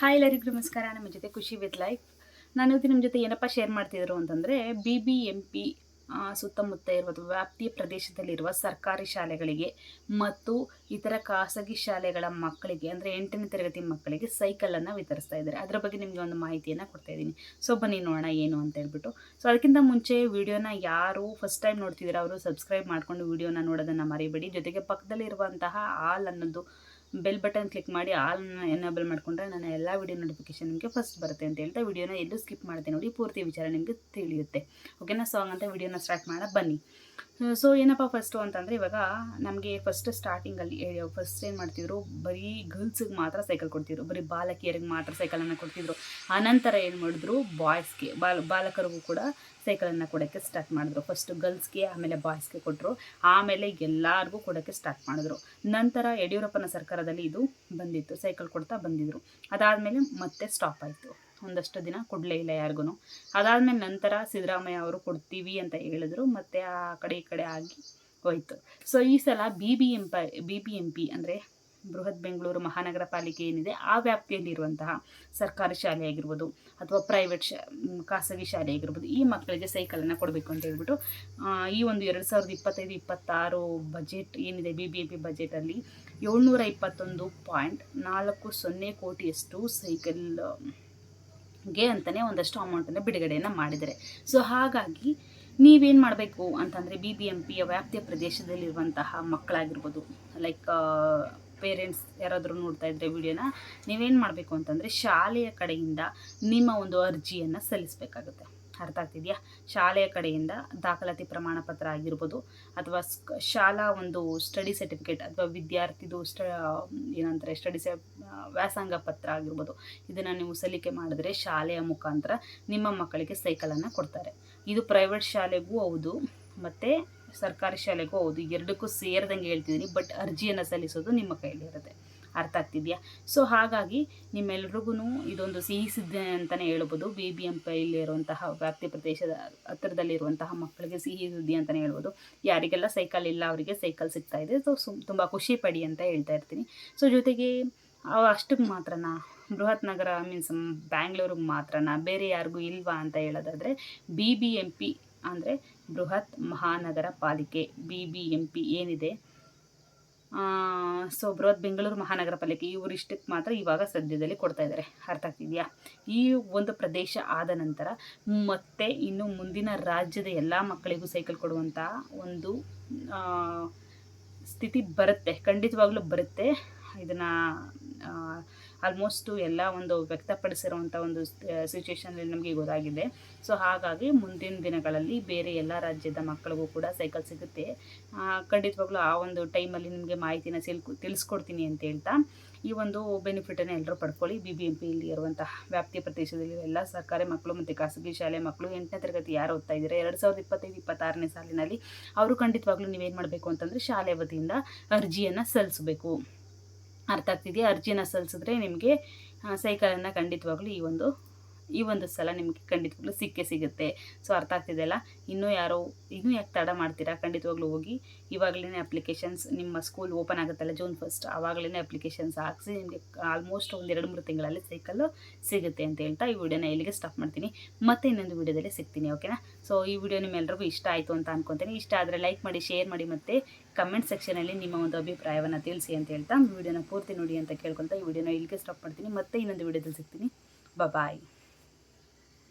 Hi ಎಲ್ಲರಿಗೂ ನಮಸ್ಕಾರ. ನಮ್ಮ ಜೊತೆ ಖುಷಿ ವಿತ್ ಲೈಫ್. ನಾನು ಇವತ್ತು ನಿಮ್ಮ ಜೊತೆ ಏನಪ್ಪ ಶೇರ್ ಮಾಡ್ತಿದ್ರು ಅಂತಂದರೆ ಬಿ ಬಿ ಎಂ ಪಿ ಸುತ್ತಮುತ್ತ ಇರುವ ವ್ಯಾಪ್ತಿಯ ಪ್ರದೇಶದಲ್ಲಿರುವ ಸರ್ಕಾರಿ ಶಾಲೆಗಳಿಗೆ ಮತ್ತು ಇತರ ಖಾಸಗಿ ಶಾಲೆಗಳ ಮಕ್ಕಳಿಗೆ, ಅಂದರೆ ಎಂಟನೇ ತರಗತಿ ಮಕ್ಕಳಿಗೆ ಸೈಕಲನ್ನು ವಿತರಿಸ್ತಾ ಇದ್ದಾರೆ. ಅದರ ಬಗ್ಗೆ ನಿಮಗೆ ಒಂದು ಮಾಹಿತಿಯನ್ನು ಕೊಡ್ತಾ ಇದ್ದೀನಿ. ಸೊ ಬನ್ನಿ ನೋಡೋಣ ಏನು ಅಂತ ಹೇಳ್ಬಿಟ್ಟು. ಸೊ ಅದಕ್ಕಿಂತ ಮುಂಚೆ ವಿಡಿಯೋನ ಯಾರು ಫಸ್ಟ್ ಟೈಮ್ ನೋಡ್ತಿದ್ದೀರಾ, ಅವರು ಸಬ್ಸ್ಕ್ರೈಬ್ ಮಾಡಿಕೊಂಡು ವಿಡಿಯೋನ ನೋಡೋದನ್ನು ಮರಿಬೇಡಿ. ಜೊತೆಗೆ ಪಕ್ಕದಲ್ಲಿರುವಂತಹ ಆಲ್ ಅನ್ನೋದು ಬೆಲ್ ಬಟನ್ ಕ್ಲಿಕ್ ಮಾಡಿ ಆಲ್ನ ಎನೇಬಲ್ ಮಾಡಿಕೊಂಡ್ರೆ ನನ್ನ ಎಲ್ಲ ವಿಡಿಯೋ ನೋಟಿಫಿಕೇಶನ್ ನಿಮಗೆ ಫಸ್ಟ್ ಬರುತ್ತೆ ಅಂತ ಹೇಳ್ತಾ ವಿಡಿಯೋನ ಎಲ್ಲೂ ಸ್ಕಿಪ್ ಮಾಡ್ತೀನಿ ನೋಡಿ ಪೂರ್ತಿ ವಿಚಾರ ನಿಮಗೆ ತಿಳಿಯುತ್ತೆ. ಓಕೆನಾ ಸಾಂಗ್ ಅಂತ ವಿಡಿಯೋನ ಸ್ಟಾರ್ಟ್ ಮಾಡೋಣ, ಬನ್ನಿ. ಸೊ ಏನಪ್ಪ ಫಸ್ಟು ಅಂತಂದರೆ ಇವಾಗ ನಮಗೆ ಫಸ್ಟ್ ಸ್ಟಾರ್ಟಿಂಗಲ್ಲಿ ಫಸ್ಟ್ ಏನು ಮಾಡ್ತಿದ್ರು? ಬರೀ ಗರ್ಲ್ಸಿಗೆ ಮಾತ್ರ ಸೈಕಲ್ ಕೊಡ್ತಿದ್ರು. ಬರೀ ಬಾಲಕಿಯರಿಗೆ ಮಾತ್ರ ಸೈಕಲನ್ನು ಕೊಡ್ತಿದ್ರು. ಆನಂತರ ಏನು ಮಾಡಿದ್ರು? ಬಾಯ್ಸ್ಗೆ ಬಾಲ, ಬಾಲಕರಿಗೂ ಕೂಡ ಸೈಕಲನ್ನು ಕೊಡೋಕ್ಕೆ ಸ್ಟಾರ್ಟ್ ಮಾಡಿದ್ರು. ಫಸ್ಟು ಗರ್ಲ್ಸ್ಗೆ ಆಮೇಲೆ ಬಾಯ್ಸ್ಗೆ ಕೊಟ್ಟರು ಆಮೇಲೆ ಎಲ್ಲರಿಗೂ ಕೊಡೋಕ್ಕೆ ಸ್ಟಾರ್ಟ್ ಮಾಡಿದ್ರು. ನಂತರ ಯಡಿಯೂರಪ್ಪನ ಸರ್ಕಾರದಲ್ಲಿ ಇದು ಬಂದಿತ್ತು. ಸೈಕಲ್ ಕೊಡ್ತಾ ಬಂದಿದ್ರು. ಅದಾದಮೇಲೆ ಮತ್ತೆ ಸ್ಟಾಪ್ ಆಯಿತು. ಒಂದಷ್ಟು ದಿನ ಕೊಡಲೇ ಇಲ್ಲ ಯಾರಿಗೂ ಅದಾದಮೇಲೆ ನಂತರ ಸಿದ್ದರಾಮಯ್ಯ ಅವರು ಕೊಡ್ತೀವಿ ಅಂತ ಹೇಳಿದ್ರು, ಮತ್ತು ಆ ಕಡೆ ಈ ಕಡೆ ಆಗಿ ಹೋಯ್ತು. ಸೊ ಈ ಸಲ B B M P B B M P ಅಂದರೆ ಬೃಹತ್ ಬೆಂಗಳೂರು ಮಹಾನಗರ ಪಾಲಿಕೆ ಏನಿದೆ, ಆ ವ್ಯಾಪ್ತಿಯಲ್ಲಿರುವಂತಹ ಸರ್ಕಾರಿ ಶಾಲೆ ಆಗಿರ್ಬೋದು ಅಥವಾ ಪ್ರೈವೇಟ್ ಶಾ ಖಾಸಗಿ ಶಾಲೆ ಆಗಿರ್ಬೋದು, ಈ ಮಕ್ಕಳಿಗೆ ಸೈಕಲನ್ನು ಕೊಡಬೇಕು ಅಂತ ಹೇಳ್ಬಿಟ್ಟು ಈ ಒಂದು ಎರಡು ಸಾವಿರದ ಇಪ್ಪತ್ತೈದು, ಇಪ್ಪತ್ತಾರು ಬಜೆಟ್ ಏನಿದೆ ಬಿ ಬಿ ಎ ಪಿ ಬಜೆಟಲ್ಲಿ ಏಳ್ನೂರ ಇಪ್ಪತ್ತೊಂದು ಪಾಯಿಂಟ್ ನಾಲ್ಕು ಸೊನ್ನೆ ಕೋಟಿಯಷ್ಟು ಸೈಕಲ್ ಗೆ ಅಂತಲೇ ಒಂದಷ್ಟು ಅಮೌಂಟನ್ನು ಬಿಡುಗಡೆಯನ್ನು ಮಾಡಿದ್ದಾರೆ. ಸೊ ಹಾಗಾಗಿ ನೀವೇನು ಮಾಡಬೇಕು ಅಂತಂದರೆ ಬಿ ಬಿ ಎಂ ಪಿಯ ವ್ಯಾಪ್ತಿಯ ಪ್ರದೇಶದಲ್ಲಿರುವಂತಹ ಮಕ್ಕಳಾಗಿರ್ಬೋದು ಲೈಕ್ ಪೇರೆಂಟ್ಸ್ ಯಾರಾದರೂ ನೋಡ್ತಾ ಇದ್ದರೆ ವಿಡಿಯೋನ, ನೀವೇನು ಮಾಡಬೇಕು ಅಂತಂದರೆ ಶಾಲೆಯ ಕಡೆಯಿಂದ ನಿಮ್ಮ ಒಂದು ಅರ್ಜಿಯನ್ನು ಸಲ್ಲಿಸಬೇಕಾಗುತ್ತೆ. ಅರ್ಥ ಆಗ್ತಿದೆಯಾ ಶಾಲೆಯ ಕಡೆಯಿಂದ ದಾಖಲಾತಿ ಪ್ರಮಾಣ ಪತ್ರ ಆಗಿರ್ಬೋದು ಅಥವಾ ಶಾಲಾ ಒಂದು ಸ್ಟಡಿ ಸರ್ಟಿಫಿಕೇಟ್ ಅಥವಾ ವಿದ್ಯಾರ್ಥಿದು ಸ್ಟ, ಏನಂತಾರೆ ಸ್ಟಡಿ ವ್ಯಾಸಂಗ ಪತ್ರ ಆಗಿರ್ಬೋದು ಇದನ್ನು ನೀವು ಸಲ್ಲಿಕೆ ಮಾಡಿದ್ರೆ ಶಾಲೆಯ ಮುಖಾಂತರ ನಿಮ್ಮ ಮಕ್ಕಳಿಗೆ ಸೈಕಲನ್ನು ಕೊಡ್ತಾರೆ. ಇದು ಪ್ರೈವೇಟ್ ಶಾಲೆಗೂ ಹೌದು, ಮತ್ತು ಸರ್ಕಾರಿ ಶಾಲೆಗೂ ಹೌದು. ಎರಡಕ್ಕೂ ಸೇರಿದಂಗೆ ಹೇಳ್ತಿದ್ದೀನಿ, ಬಟ್ ಅರ್ಜಿಯನ್ನು ಸಲ್ಲಿಸೋದು ನಿಮ್ಮ ಕೈಲಿರುತ್ತೆ ಅರ್ಥ ಆಗ್ತಿದೆಯಾ? ಸೊ ಹಾಗಾಗಿ ನಿಮ್ಮೆಲ್ರಿಗೂ ಇದೊಂದು ಸಿಹಿ ಸುದ್ದಿ ಅಂತಲೇ ಹೇಳ್ಬೋದು. ಬಿ ಬಿ ಎಂ ಇರುವಂತಹ ವ್ಯಾಪ್ತಿ ಪ್ರದೇಶದ ಹತ್ತಿರದಲ್ಲಿರುವಂತಹ ಮಕ್ಕಳಿಗೆ ಸಿಹಿ ಸುದ್ದಿ ಅಂತಲೇ ಹೇಳ್ಬೋದು. ಯಾರಿಗೆಲ್ಲ ಸೈಕಲ್ ಇಲ್ಲ, ಅವರಿಗೆ ಸೈಕಲ್ ಸಿಗ್ತಾ ಇದೆ. ಸೊ ಸುಮ್ ತುಂಬ ಖುಷಿ ಪಡಿ ಅಂತ ಹೇಳ್ತಾ ಇರ್ತೀನಿ. ಸೊ ಜೊತೆಗೆ ಅಷ್ಟಕ್ಕೆ ಮಾತ್ರನಾ? ಬೃಹತ್ ನಗರ ಮೀನ್ಸ್ ಬ್ಯಾಂಗ್ಳೂರಿಗೆ ಮಾತ್ರನಾ? ಬೇರೆ ಯಾರಿಗೂ ಇಲ್ವಾ ಅಂತ ಹೇಳೋದಾದರೆ ಬಿ ಬಿ ಎಂ ಪಿ ಅಂದರೆ Bruhat Mahanagara Palike B B M P ಏನಿದೆ? ಸೊ ಬೃಹತ್ ಬೆಂಗಳೂರು ಮಹಾನಗರ ಪಾಲಿಕೆ ಇವರಿಷ್ಟಕ್ಕೆ ಮಾತ್ರ ಇವಾಗ ಸದ್ಯದಲ್ಲಿ ಕೊಡ್ತಾ ಇದ್ದಾರೆ ಅರ್ಥ ಆಗ್ತಿದೆಯಾ? ಈ ಒಂದು ಪ್ರದೇಶ ಆದ ನಂತರ ಮತ್ತೆ ಇನ್ನು ಮುಂದಿನ ರಾಜ್ಯದ ಎಲ್ಲ ಮಕ್ಕಳಿಗೂ ಸೈಕಲ್ ಕೊಡುವಂಥ ಒಂದು ಸ್ಥಿತಿ ಬರುತ್ತೆ. ಖಂಡಿತವಾಗ್ಲೂ ಬರುತ್ತೆ. ಇದನ್ನು ಆಲ್ಮೋಸ್ಟು ಎಲ್ಲ ಒಂದು ವ್ಯಕ್ತಪಡಿಸಿರುವಂಥ ಒಂದು ಸಿಚುವೇಶನಲ್ಲಿ ನಮಗೆ ಗೊತ್ತಾಗಿದೆ. ಸೊ ಹಾಗಾಗಿ ಮುಂದಿನ ದಿನಗಳಲ್ಲಿ ಬೇರೆ ಎಲ್ಲ ರಾಜ್ಯದ ಮಕ್ಕಳಿಗೂ ಕೂಡ ಸೈಕಲ್ ಸಿಗುತ್ತೆ. ಖಂಡಿತವಾಗ್ಲೂ ಆ ಒಂದು ಟೈಮಲ್ಲಿ ನಿಮಗೆ ಮಾಹಿತಿನ ಸಿಲ್ಕು ತಿಳಿಸ್ಕೊಡ್ತೀನಿ ಅಂತ ಹೇಳ್ತಾ, ಈ ಒಂದು ಬೆನಿಫಿಟನ್ನು ಎಲ್ಲರೂ ಪಡ್ಕೊಳ್ಳಿ. ಬಿ ಬಿ ಎಂ ಪಿಯಲ್ಲಿ ಇರುವಂತಹ ವ್ಯಾಪ್ತಿಯ ಪ್ರದೇಶದಲ್ಲಿ ಎಲ್ಲ ಸರ್ಕಾರಿ ಮಕ್ಕಳು ಮತ್ತು ಖಾಸಗಿ ಶಾಲೆ ಮಕ್ಕಳು ಎಂಟನೇ ತರಗತಿ ಯಾರು ಓದ್ತಾ ಇದ್ದಾರೆ, ಎರಡು ಸಾವಿರದ ಇಪ್ಪತ್ತೈದು, ಇಪ್ಪತ್ತಾರನೇ ಸಾಲಿನಲ್ಲಿ, ಅವರು ಖಂಡಿತವಾಗ್ಲೂ ನೀವೇನು ಮಾಡಬೇಕು ಅಂತಂದರೆ ಶಾಲೆ ವತಿಯಿಂದ ಅರ್ಜಿಯನ್ನು ಸಲ್ಲಿಸಬೇಕು. ಅರ್ಥ ಆಗ್ತಿದೆಯಾ? ಅರ್ಜಿನ ಸಲ್ಲಿಸಿದ್ರೆ ನಿಮಗೆ ಸೈಕಲನ್ನು ಖಂಡಿತವಾಗ್ಲೂ ಈ ಒಂದು ಈ ಒಂದು ಸಲ ನಿಮಗೆ ಖಂಡಿತವಾಗ್ಲೂ ಸಿಕ್ಕೇ ಸಿಗುತ್ತೆ. ಸೊ ಅರ್ಥ ಆಗ್ತಿದೆಯಲ್ಲ ಇನ್ನೂ ಯಾರೋ, ಇನ್ನೂ ಯಾಕೆ ತಡ ಮಾಡ್ತೀರಾ? ಖಂಡಿತವಾಗ್ಲೂ ಹೋಗಿ. ಇವಾಗಲೇ ಅಪ್ಲಿಕೇಶನ್ಸ್ ನಿಮ್ಮ ಸ್ಕೂಲ್ ಓಪನ್ ಆಗುತ್ತಲ್ಲ ಜೂನ್ ಫಸ್ಟ್ ಆವಾಗಲೇ ಅಪ್ಲಿಕೇಶನ್ಸ್ ಹಾಕಿಸಿ ನಿಮಗೆ ಆಲ್ಮೋಸ್ಟ್ ಒಂದು ಎರಡು ಮೂರು ತಿಂಗಳಲ್ಲಿ ಸೈಕಲ್ಲು ಸಿಗುತ್ತೆ ಅಂತ ಹೇಳ್ತಾ ಈ ವಿಡಿಯೋನ ಇಲ್ಲಿಗೆ ಸ್ಟಾಪ್ ಮಾಡ್ತೀನಿ. ಮತ್ತೆ ಇನ್ನೊಂದು ವಿಡಿಯೋದಲ್ಲಿ ಸಿಗ್ತೀನಿ ಓಕೆನಾ ಸೊ ಈ ವಿಡಿಯೋ ನಿಮ್ಮೆಲ್ಲರಿಗೂ ಇಷ್ಟ ಆಯಿತು ಅಂತ ಅನ್ಕೊತೀನಿ. ಇಷ್ಟ ಆದರೆ ಲೈಕ್ ಮಾಡಿ ಶೇರ್ ಮಾಡಿ ಮತ್ತು ಕಮೆಂಟ್ ಸೆಕ್ಷನಲ್ಲಿ ನಿಮ್ಮ ಒಂದು ಅಭಿಪ್ರಾಯವನ್ನು ತಿಳಿಸಿ ಅಂತ ಹೇಳ್ತಾ ವಿಡಿಯೋನ ಪೂರ್ತಿ ನೋಡಿ ಅಂತ ಕೇಳ್ಕೊತಾ ಈ ವಿಡಿಯೋನ ಇಲ್ಲಿಗೆ ಸ್ಟಾಪ್ ಮಾಡ್ತೀನಿ. ಮತ್ತೆ ಇನ್ನೊಂದು ವಿಡಿಯೋದಲ್ಲಿ ಸಿಗ್ತೀನಿ. ಬಾಯ್